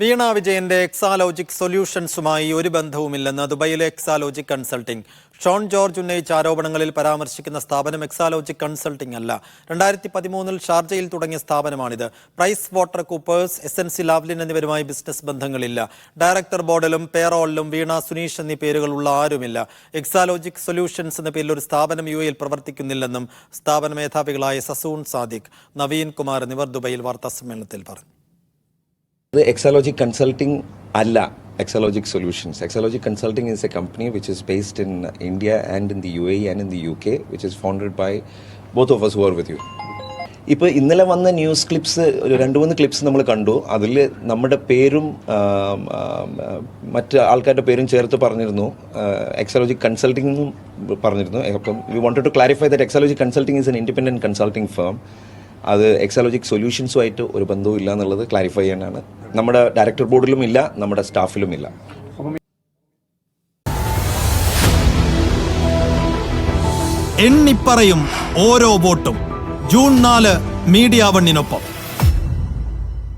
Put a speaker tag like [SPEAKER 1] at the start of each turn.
[SPEAKER 1] വീണ വിജയന്റെ എക്സാലോജിക് സൊല്യൂഷൻസുമായി ഒരു ബന്ധവുമില്ലെന്ന് ദുബൈയിലെ എക്സാലോജിക് കൺസൾട്ടിംഗ്. ഷോൺ ജോർജ് ഉന്നയിച്ച ആരോപണങ്ങളിൽ പരാമർശിക്കുന്ന സ്ഥാപനം എക്സാലോജിക് കൺസൾട്ടിംഗ് അല്ല. രണ്ടായിരത്തി പതിമൂന്നിൽ ഷാർജയിൽ തുടങ്ങിയ സ്ഥാപനമാണിത്. Price Water Coopers S N C Lavalin എന്നിവരുമായി ബിസിനസ് ബന്ധങ്ങളില്ല. ഡയറക്ടർ ബോർഡിലും പേറോളിലും വീണ സുനീഷ് എന്നീ പേരുകളുള്ള ആരുമില്ല. എക്സാലോജിക് സൊല്യൂഷൻസ് എന്ന പേരിൽ ഒരു സ്ഥാപനം യു എയിൽ പ്രവർത്തിക്കുന്നില്ലെന്നും സ്ഥാപന മേധാവികളായ സസൂൺ സാദിഖ് നവീൻ കുമാർ എന്നിവർ ദുബൈയിൽ വാർത്താസമ്മേളനത്തിൽ പറഞ്ഞു.
[SPEAKER 2] ഇത് എക്സലോജിക് കൺസൾട്ടിംഗ് അല്ല Exalogic solutions Exalogic consulting is a company which is based in India and in the U A and in the U K which is founded by both of us were with you ഇപ്പോൾ ഇന്നലെ വന്ന news clips ഒരു രണ്ട് മൂന്ന് clips നമ്മൾ കണ്ടു. അതിൽ നമ്മുടെ പേരും മറ്റ് ആൾക്കാരുടെ പേരും ചേർത്ത് പറഞ്ഞിരുന്നു. എക്സോളജി കൺസൾട്ടിംഗ് എന്നും പറഞ്ഞിരുന്നു. അപ്പം we wanted to clarify that Exalogic consulting is an independent consulting firm അത് എക്സോളജിക് സൊല്യൂഷൻസുമായിട്ട് ഒരു ബന്ധവും ഇല്ല എന്നുള്ളത് ക്ലാരിഫൈ ചെയ്യാനാണ് നമ്മുടെ ഡയറക്ടർ ബോർഡിലും ഇല്ല നമ്മുടെ സ്റ്റാഫിലും ഇല്ല.
[SPEAKER 3] എണ്ണിപ്പറയും ഓരോ വോട്ടും. ജൂൺ നാല് മീഡിയ വണ്ണിനൊപ്പം.